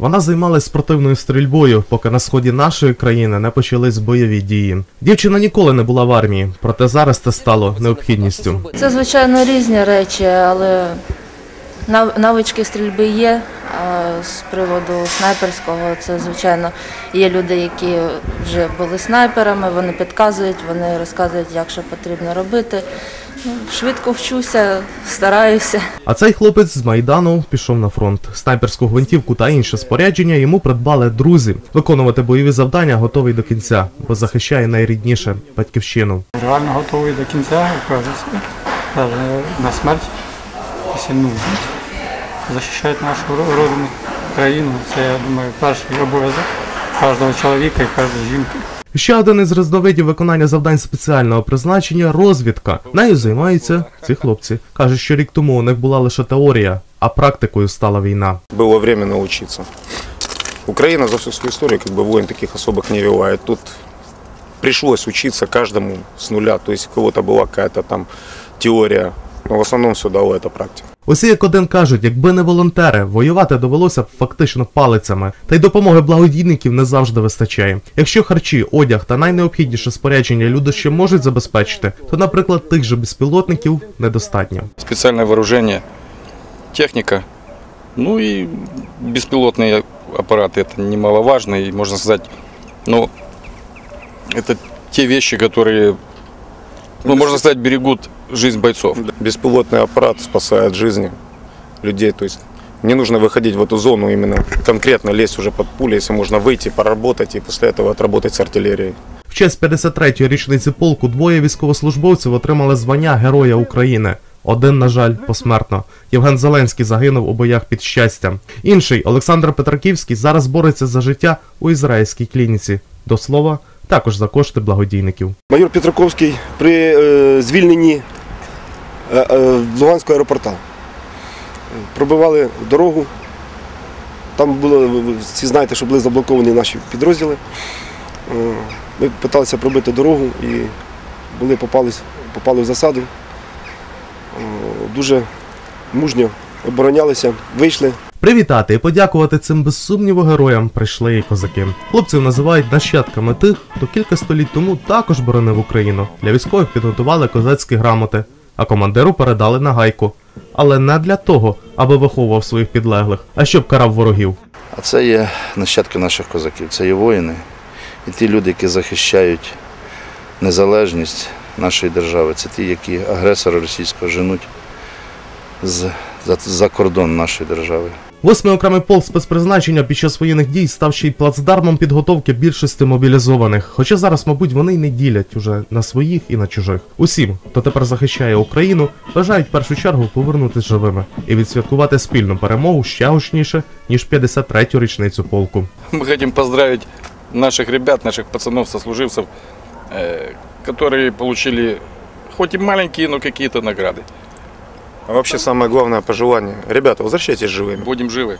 Вона займалась спортивною стрільбою, поки на сході нашої країни не почались бойові дії. Дівчина ніколи не була в армії, проте зараз це стало необхідністю. Це, звичайно, різні речі, але навички стрільби є. А з приводу снайперського, це, звичайно, є люди, які вже були снайперами, вони підказують, вони розказують, як що потрібно робити. Ну, Швидко вчуся, стараюся. А цей хлопець з Майдану пішов на фронт. Снайперську гвинтівку та інше спорядження йому придбали друзі. Виконувати бойові завдання готовий до кінця, бо захищає найрідніше батьківщину. Реально готовий до кінця, навіть на смерть, якщо нужно Захищати нашу ро- родину, країну, це, я думаю, перший обов'язок кожного чоловіка і кожної жінки. Ще один із різновидів виконання завдань спеціального призначення розвідка. Нею займаються ці хлопці. Кажуть, що рік тому у них була лише теорія, а практикою стала війна. было время научиться. Украина за всю свою историю как бы войн таких особых не вела. И тут пришлось учиться каждому с нуля. То есть у кого-то была какая-то там теория, но в основном все дало это практика. Усі як один кажуть, якби не волонтери, воювати довелося б фактично палицями, та й допомоги благодійників не завжди вистачає. Якщо харчі, одяг та найнеобхідніше спорядження люди ще можуть забезпечити, то, наприклад, тих же безпілотників недостатньо. специальное вооружение, техника, ну и беспилотные аппараты. Это немаловажно и, можно сказать, ну, это те вещи, которые, ну, можно сказать, берегут жизнь бойцов. Беспилотный аппарат спасает жизни людей. То есть не нужно выходить в эту зону именно конкретно лезть уже под пули, если можно выйти, поработать и после этого отработать с артиллерией. В честь 53-ї річниці полку двоє військовослужбовців отримали звання Героя України. Один, на жаль, посмертно. Євген Зеленський загинув у боях під щастям. Інший Олександр Петраківський зараз бореться за життя у ізраїльській клініці. До слова, також за кошти благодійників. Майор Петраковський при е, звільненні е, е, Луганського аеропорта. Пробивали дорогу. Там ви всі знаєте, що були заблоковані наші підрозділи. Е, Ми намагалися пробити дорогу і були, попали, попали в засаду. Е, Дуже мужньо оборонялися, вийшли. Привітати і подякувати цим без сумніву героям прийшли і козаки. Хлопців називають нащадками тих, хто кілька століть тому також боронив Україну. Для військових підготували козацькі грамоти, а командиру передали на гайку. Але не для того, аби виховував своїх підлеглих, а щоб карав ворогів. А це є нащадки наших козаків, це є воїни і ті люди, які захищають незалежність нашої держави. Це ті, які агресора російського женуть з, за, за кордон нашої держави. Восьмий окремий полк спецпризначення під час воєнних дій став ще й плацдармом підготовки більшості мобілізованих. Хоча зараз, мабуть, вони й не ділять уже на своїх і на чужих. Усім, хто тепер захищає Україну, бажають в першу чергу повернутися живими і відсвяткувати спільну перемогу ще гучніше, ніж 53-ю річницю полку. Мы хотим поздравить наших ребят, наших пацанов, сослуживцев, э, которые получили хоть и маленькие, но какие-то награды. А вообще самое главное пожелание. Ребята, возвращайтесь живыми. Будем живы.